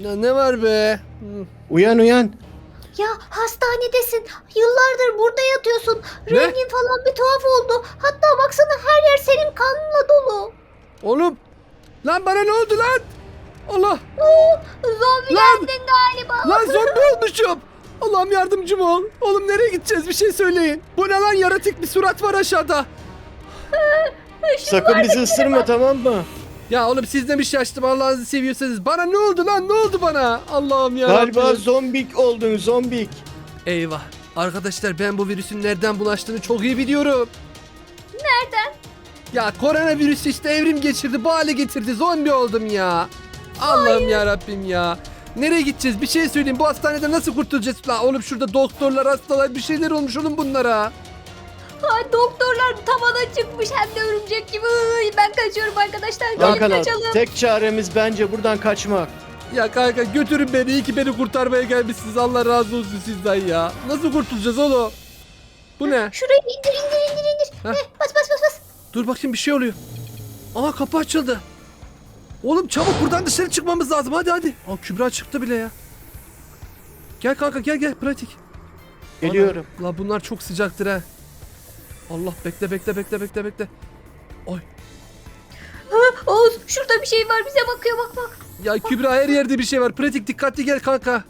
Ya ne var be? Hı. Uyan uyan. Ya hastanedesin. Yıllardır burada yatıyorsun. Ne? Rengin falan bir tuhaf oldu. Hatta baksana her yer senin kanınla dolu. Oğlum. Lan bana ne oldu lan? Allah. Oo, zombi Lan! geldin galiba. Lan zombi olmuşum. Allah'ım yardımcım ol. Oğlum nereye gideceğiz bir şey söyleyin. Bu ne lan yaratık bir surat var aşağıda. Sakın bizi ısırma tamam mı? Ya oğlum siz de mi şaştım Allah'ınızı seviyorsanız. Bana ne oldu lan ne oldu bana? Allah'ım ya. Galiba zombik oldun zombik. Eyvah. Arkadaşlar ben bu virüsün nereden bulaştığını çok iyi biliyorum. Nereden? Ya koronavirüs işte evrim geçirdi bu hale getirdi zombi oldum ya. Allah'ım ya Rabbim ya. Nereye gideceğiz bir şey söyleyeyim bu hastanede nasıl kurtulacağız? Lan oğlum şurada doktorlar hastalar bir şeyler olmuş oğlum bunlara. Ay doktorlar tavana çıkmış hem de örümcek gibi. Iy, Ben kaçıyorum arkadaşlar. Gelin kaçalım. tek çaremiz bence buradan kaçmak. Ya kanka götürün beni iyi ki beni kurtarmaya gelmişsiniz Allah razı olsun sizden ya. Nasıl kurtulacağız oğlum? Bu ne? Şurayı indir indir indir indir. Heh. Heh, bas bas bas bas. Dur bakayım bir şey oluyor. Aa kapı açıldı. Oğlum çabuk buradan dışarı çıkmamız lazım hadi hadi. Aa Kübra çıktı bile ya. Gel kanka gel gel pratik. Geliyorum. Ana, La bunlar çok sıcaktır ha. Allah bekle bekle bekle bekle bekle. Oy. Ha, Oğuz şurada bir şey var bize bakıyor bak bak. Ya Kübra her yerde bir şey var. Pratik dikkatli gel kanka.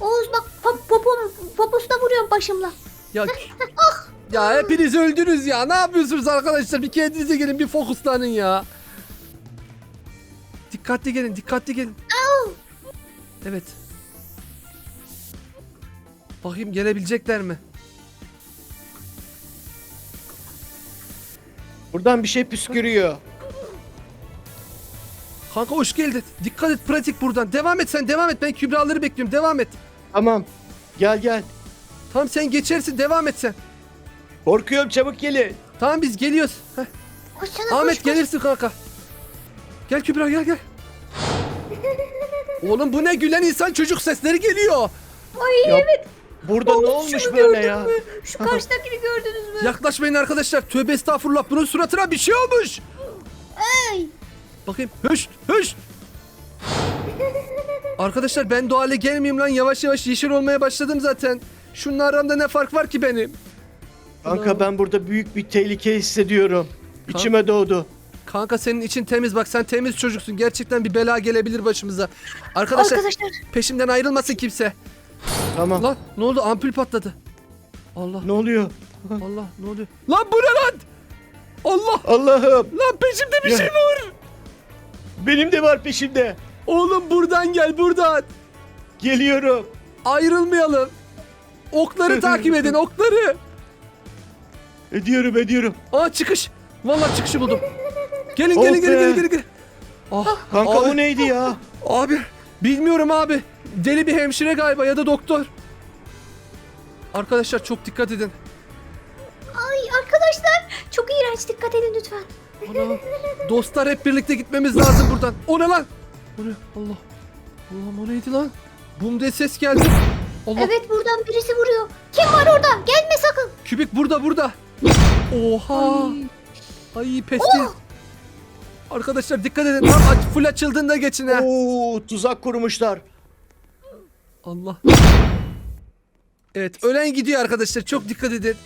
Oğuz bak pop, popom, poposuna vuruyorum başımla. Ya Ya hepiniz öldünüz ya. Ne yapıyorsunuz arkadaşlar? Bir kendinize gelin, bir fokuslanın ya. Dikkatli gelin, dikkatli gelin. Evet. Bakayım gelebilecekler mi? Buradan bir şey püskürüyor. Kanka hoş geldin. Dikkat et pratik buradan. Devam et sen devam et. Ben Kübra'ları bekliyorum. Devam et. Tamam. Gel gel. Tamam sen geçersin. Devam et sen. Korkuyorum çabuk gelin. Tamam biz geliyoruz. Heh. Koşsana Ahmet koş, koş. gelirsin kanka. Gel Kübra gel gel. Oğlum bu ne gülen insan çocuk sesleri geliyor. Ay Ya, evet. Burada ne olmuş şunu böyle gördün ya? mü? Şu karşıdakini gördünüz mü? Yaklaşmayın arkadaşlar. Tövbe estağfurullah. Bunun suratına bir şey olmuş. Ay. Bakayım. Höşt höşt. Arkadaşlar ben doğale gelmeyeyim lan. Yavaş yavaş yeşil olmaya başladım zaten. Şunun aramda ne fark var ki benim? Kanka ben burada büyük bir tehlike hissediyorum. İçime doğdu. Kanka senin için temiz bak sen temiz çocuksun. Gerçekten bir bela gelebilir başımıza. Arkadaşlar, Arkadaşlar peşimden ayrılmasın kimse. Tamam. Lan ne oldu? Ampul patladı. Allah Ne oluyor? Allah ne oluyor? Lan bu ne lan? Allah Allah'ım. lan peşimde bir Ya. şey var. Benim de var peşimde. Oğlum buradan gel buradan. Geliyorum. Ayrılmayalım. Okları takip edin okları. Ediyorum ediyorum. Aa çıkış. Vallahi çıkışı buldum. Gelin Oh gelin gelin be. gelin gelin. gelin. Ah, Kanka abi, o neydi ya? Abi bilmiyorum abi. Deli bir hemşire galiba ya da doktor. Arkadaşlar çok dikkat edin. ay arkadaşlar çok iğrenç dikkat edin lütfen. Ana, dostlar hep birlikte gitmemiz lazım buradan. O ne lan? O ne? Allah. Allah'ım o neydi lan? Bum diye ses geldi. Allah. Evet buradan birisi vuruyor. Kim var orada? Gelme sakın. Kübik burada burada. Oha. Ay pestil. Arkadaşlar dikkat edin. Tam full açıldığında geçin ha. Oo tuzak kurmuşlar. Allah. Evet ölen gidiyor arkadaşlar. Çok dikkat edin.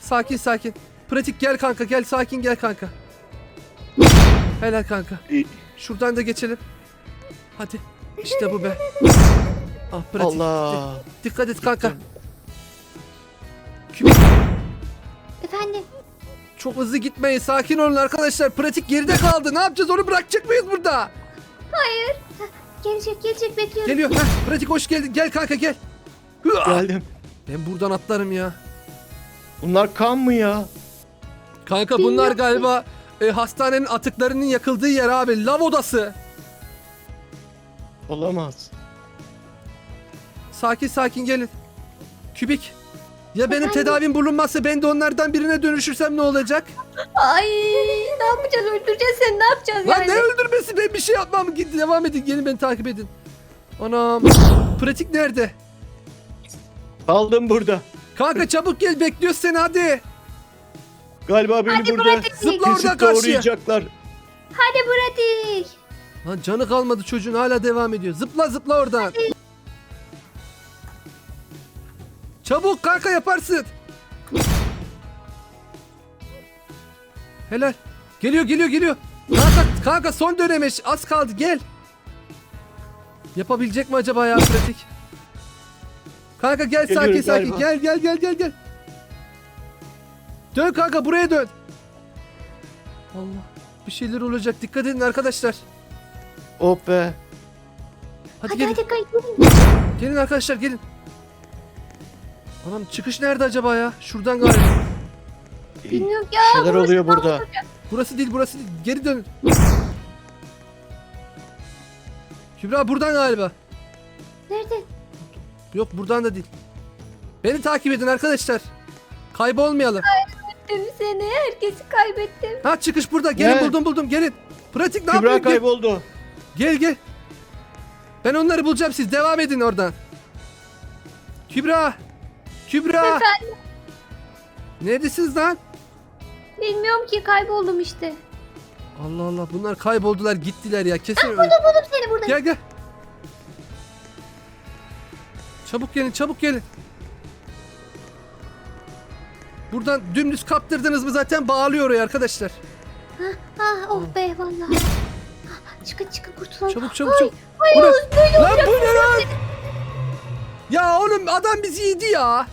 Sakin sakin. Pratik gel kanka gel sakin gel kanka. Helal kanka. İyi. Şuradan da geçelim. Hadi. İşte bu be. Ah pratik. Allah. Dikkat et kanka. Kübik Efendim. çok hızlı gitmeyin. Sakin olun arkadaşlar. Pratik geride kaldı. Ne yapacağız? Onu bırakacak mıyız burada? Hayır. Gelecek gelecek bekliyorum. Geliyor. Heh, pratik hoş geldin. Gel kanka gel. Hıa! Geldim. Ben buradan atlarım ya. Bunlar kan mı ya? Kanka bunlar Bilmiyorum. galiba e, hastanenin atıklarının yakıldığı yer abi. Lav odası. Olamaz. Sakin sakin gelin. Kübik. Ya benim tedavim bulunmazsa ben de onlardan birine dönüşürsem ne olacak? Ay ne yapacağız öldüreceğiz seni ne yapacağız Lan yani? ne öldürmesi ben bir şey yapmam. Git devam edin. Gelin beni takip edin. Anam. Pratik nerede? Kaldım burada. Kanka çabuk gel bekliyoruz seni hadi. Galiba beni Hadi burada pratik. Zıpla kesip karşıya. doğrayacaklar. Hadi pratik. Lan canı kalmadı çocuğun hala devam ediyor. Zıpla zıpla oradan. Çabuk kanka yaparsın. Helal. Geliyor geliyor geliyor. Kanka, kanka son dönemiş. Az kaldı gel. Yapabilecek mi acaba ya pratik? Kanka gel sakin Geliyorum sakin. galiba. Gel gel gel gel gel. Dön kanka buraya dön. Allah. Bir şeyler olacak. Dikkat edin arkadaşlar. Oh be. Hadi, Hadi gelin. hadi kay. Gelin arkadaşlar gelin. Anam çıkış nerede acaba ya? Şuradan galiba. Bilmiyorum ya. Burası oluyor burada. Burası değil burası değil. Geri dönün. Kübra buradan galiba. Nerede? Yok buradan da değil. Beni takip edin arkadaşlar. Kaybolmayalım. Tüm seni herkesi kaybettim. Ha çıkış burada. Gelin Ne? buldum buldum gelin. Pratik ne Kübra yapıyorsun? Gel- kayboldu. Gel gel. Ben onları bulacağım siz devam edin oradan. Kübra. Kübra. Neredesiniz lan? Bilmiyorum ki kayboldum işte. Allah Allah bunlar kayboldular gittiler ya kesin öyle. Buldum seni burada. Gel gel. Çabuk gelin çabuk gelin. Buradan dümdüz kaptırdınız mı zaten bağlıyor oraya arkadaşlar. Ah oh be vallahi. Ah, Çıkın çıkın kurtulalım. Çabuk çabuk Ay, çabuk. Ay? Oğuz, böyle Lan olacak. bu ne lan? Ya oğlum adam bizi yedi ya.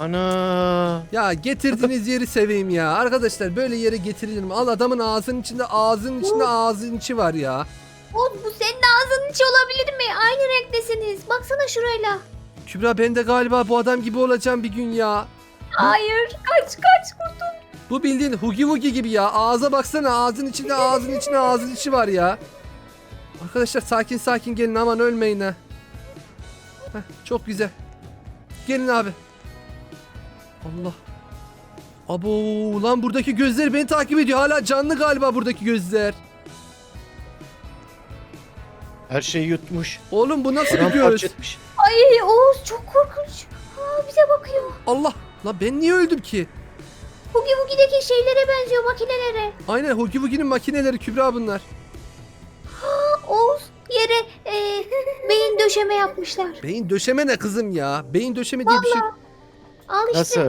Ana. Ya getirdiğiniz yeri seveyim ya. Arkadaşlar böyle yere getirilir mi? Al adamın ağzının içinde ağzının içinde ağzının içi var ya. Oğuz bu senin ağzının içi olabilir mi? Aynı renktesiniz. Baksana şurayla. Kübra ben de galiba bu adam gibi olacağım bir gün ya. Hayır kaç kaç kurtul. Bu bildiğin hugi wugi gibi ya. Ağza baksana ağzın içinde ağzın içinde ağzın içi var ya. Arkadaşlar sakin sakin gelin aman ölmeyin ha. Heh, çok güzel. Gelin abi. Allah. Abo lan buradaki gözler beni takip ediyor. Hala canlı galiba buradaki gözler. Her şeyi yutmuş. Oğlum bu nasıl Adam gidiyoruz? parça etmiş. Ay Oğuz çok korkunç. Aa, bize bakıyor. Allah. Lan ben niye öldüm ki? Hugi Bugi'deki şeylere benziyor makinelere. Aynen Hugi Wugi'nin makineleri Kübra bunlar. Oğuz yere e, beyin döşeme yapmışlar. Beyin döşeme ne kızım ya? Beyin döşeme diye bir şey. Al işte Nasıl?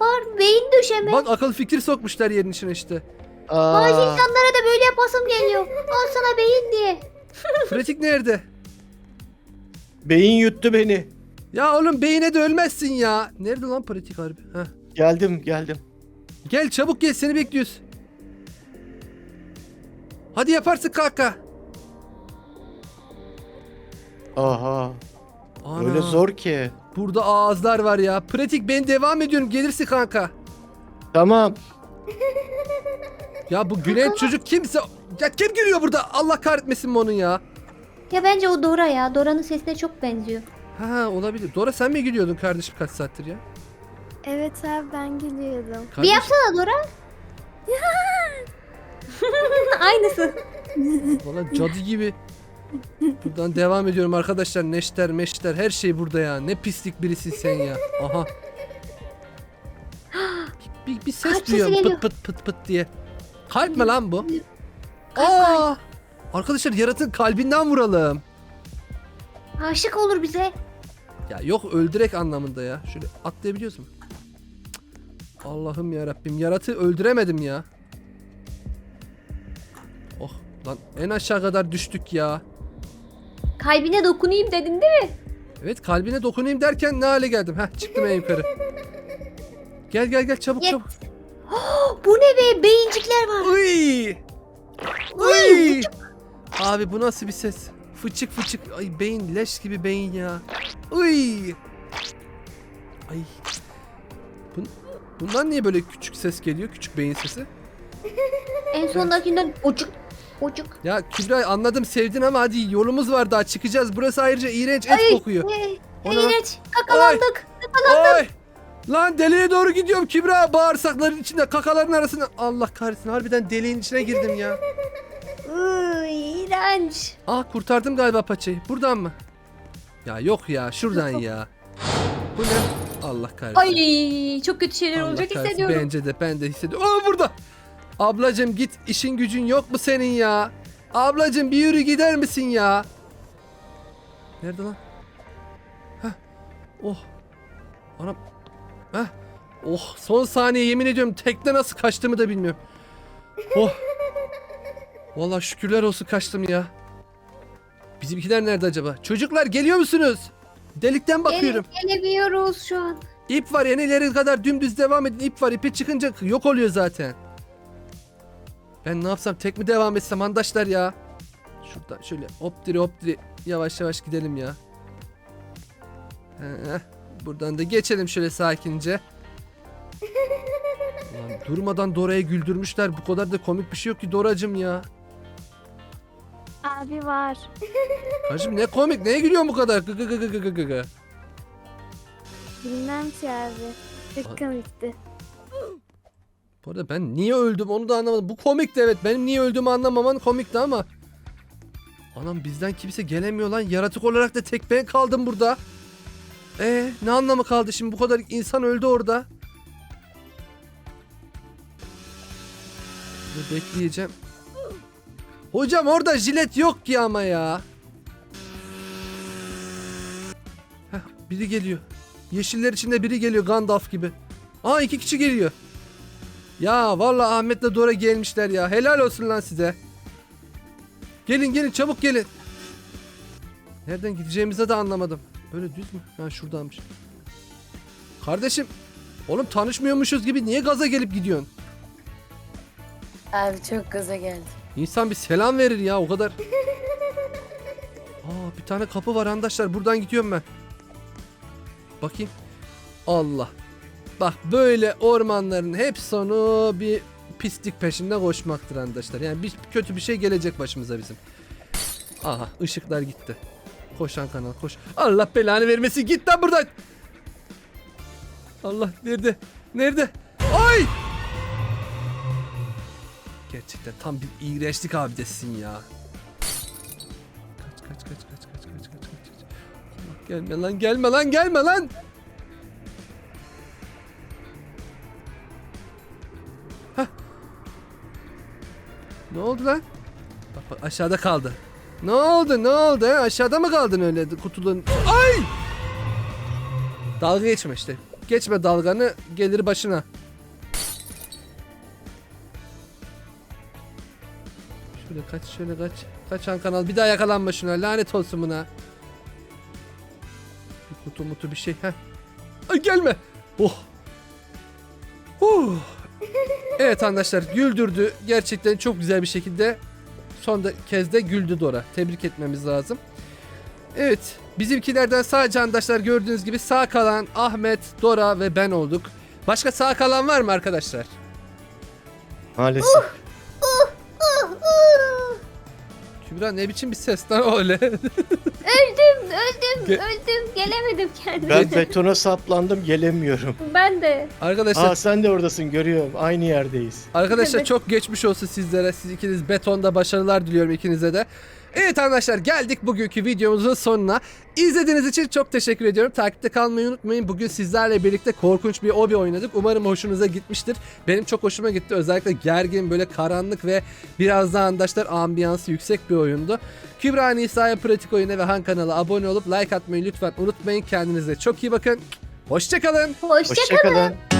var beyin döşeme. Bak akıl fikir sokmuşlar yerin içine işte. Bazı Aa. insanlara da böyle yapasım geliyor. Al sana beyin diye. Pratik nerede? Beyin yuttu beni. Ya oğlum beyine de ölmezsin ya. Nerede lan pratik harbi? Heh. Geldim geldim. Gel çabuk gel seni bekliyoruz. Hadi yaparsın kanka. Aha. Ana, Öyle zor ki. Burada ağızlar var ya. Pratik ben devam ediyorum gelirsin kanka. Tamam. Ya bu gülen çocuk kimse... Ya kim gülüyor burada? Allah kahretmesin mi onun ya? Ya bence o Dora ya. Dora'nın sesine çok benziyor. Ha olabilir. Dora sen mi gülüyordun kardeşim kaç saattir ya? Evet abi ben gülüyordum. Bir Kardeş, yapsana Dora. Aynısı. Valla cadı gibi. Buradan devam ediyorum arkadaşlar. Neşter meşter her şey burada ya. Ne pislik birisin sen ya. Aha. Bir, bir ses Kalp sesi duyuyorum geliyor. pıt pıt pıt pıt diye. Kalp mi lan bu? Aa! Arkadaşlar yaratın kalbinden vuralım. Aşık olur bize. Ya yok öldürek anlamında ya. Şöyle atlayabiliyoruz mu? Cık. Allah'ım ya Rabbim yaratı öldüremedim ya. Oh lan en aşağı kadar düştük ya. Kalbine dokunayım dedin değil mi? Evet kalbine dokunayım derken ne hale geldim? Heh çıktım en yukarı. Gel gel gel çabuk Yet. çabuk. Bu ne be? Beyincikler var. Uy! Uy! Abi bu nasıl bir ses? Fıçık fıçık. Ay beyin leş gibi beyin ya. Uy! Ay. Bun, bundan niye böyle küçük ses geliyor? Küçük beyin sesi. En sondakinden ucuk. Ucuk. Ya Kübra anladım sevdin ama hadi yolumuz var daha çıkacağız. Burası ayrıca iğrenç et kokuyor. Ee, Ona- iğrenç. Kakalandık. Ay! Lan deliğe doğru gidiyorum Kübra. Bağırsakların içinde kakaların arasında. Allah kahretsin harbiden deliğin içine girdim ya. Iy, iğrenç. Ah kurtardım galiba paçayı. Buradan mı? Ya yok ya şuradan ya. Bu ne? Allah kahretsin. Ay çok kötü şeyler Allah olacak kahretsin. hissediyorum. Bence de ben de hissediyorum. Aa burada. Ablacım git işin gücün yok mu senin ya? Ablacım bir yürü gider misin ya? Nerede lan? Heh. Oh. Anam. Heh. Oh son saniye yemin ediyorum tekne nasıl kaçtığımı da bilmiyorum. Oh. Vallahi şükürler olsun kaçtım ya. Bizimkiler nerede acaba? Çocuklar geliyor musunuz? Delikten bakıyorum. Gele- gelemiyoruz şu an. İp var yani ileri kadar dümdüz devam edin. İp var. İpi çıkınca yok oluyor zaten. Ben ne yapsam tek mi devam etsem arkadaşlar ya? Şuradan şöyle hop diri hop diri yavaş yavaş gidelim ya. Heh, buradan da geçelim şöyle sakince. Ulan durmadan Dora'yı güldürmüşler. Bu kadar da komik bir şey yok ki Doracım ya. Abi var. Hacım ne komik neye gülüyorsun bu kadar? Gı gı gı gı gı gı. Bilmem ki abi. Çok komikti. Bu arada ben niye öldüm onu da anlamadım. Bu komikti evet. Benim niye öldüğümü anlamaman komikti ama. Anam bizden kimse gelemiyor lan. Yaratık olarak da tek ben kaldım burada. E ne anlamı kaldı şimdi bu kadar insan öldü orada. Ve bekleyeceğim. Hocam orada jilet yok ki ama ya. Heh, biri geliyor. Yeşiller içinde biri geliyor Gandalf gibi. Aa iki kişi geliyor. Ya vallahi Ahmet'le Dora gelmişler ya. Helal olsun lan size. Gelin gelin çabuk gelin. Nereden gideceğimizi de anlamadım. Böyle düz mü? Ha şuradanmış. Kardeşim. Oğlum tanışmıyormuşuz gibi niye gaza gelip gidiyorsun? Abi çok gaza geldim. İnsan bir selam verir ya o kadar. Aa bir tane kapı var arkadaşlar. Buradan gidiyorum ben. Bakayım. Allah. Bak böyle ormanların hep sonu bir pislik peşinde koşmaktır arkadaşlar. Yani bir kötü bir şey gelecek başımıza bizim. Aha ışıklar gitti. Koşan kanal koş. Allah belanı vermesin git lan buradan. Allah nerede? Nerede? Ay! Gerçekten tam bir iğrençlik abidesin ya. Kaç kaç kaç kaç kaç kaç kaç kaç. Allah gelme lan gelme lan gelme lan. Ne oldu lan? Bak bak aşağıda kaldı. Ne oldu ne oldu? Aşağıda mı kaldın öyle kutunun? Ay! Dalga geçme işte. Geçme dalganı gelir başına. Şöyle kaç şöyle kaç. Kaçan kanal bir daha yakalanma şuna lanet olsun buna. Bir kutu mutu bir şey. Heh. Ay gelme. Oh. Huh. Evet arkadaşlar güldürdü. Gerçekten çok güzel bir şekilde. Son kez de güldü Dora. Tebrik etmemiz lazım. Evet. Bizimkilerden sadece arkadaşlar gördüğünüz gibi sağ kalan Ahmet, Dora ve ben olduk. Başka sağ kalan var mı arkadaşlar? Maalesef. Kübra ne biçim bir ses lan öyle? Öldüm, öldüm, Ge- öldüm. Gelemedim kendime. Ben betona saplandım gelemiyorum. Ben de. Arkadaşlar Aa sen de oradasın görüyorum. Aynı yerdeyiz. Arkadaşlar Evet. çok geçmiş olsun sizlere. Siz ikiniz betonda başarılar diliyorum ikinize de. Evet arkadaşlar geldik bugünkü videomuzun sonuna. İzlediğiniz için çok teşekkür ediyorum. Takipte kalmayı unutmayın. Bugün sizlerle birlikte korkunç bir obi oynadık. Umarım hoşunuza gitmiştir. Benim çok hoşuma gitti. Özellikle gergin böyle karanlık ve biraz daha arkadaşlar ambiyansı yüksek bir oyundu. Kübra Nisa'ya pratik oyuna ve Han kanala abone olup like atmayı lütfen unutmayın. Kendinize çok iyi bakın. Hoşçakalın. Hoşça Hoşçakalın.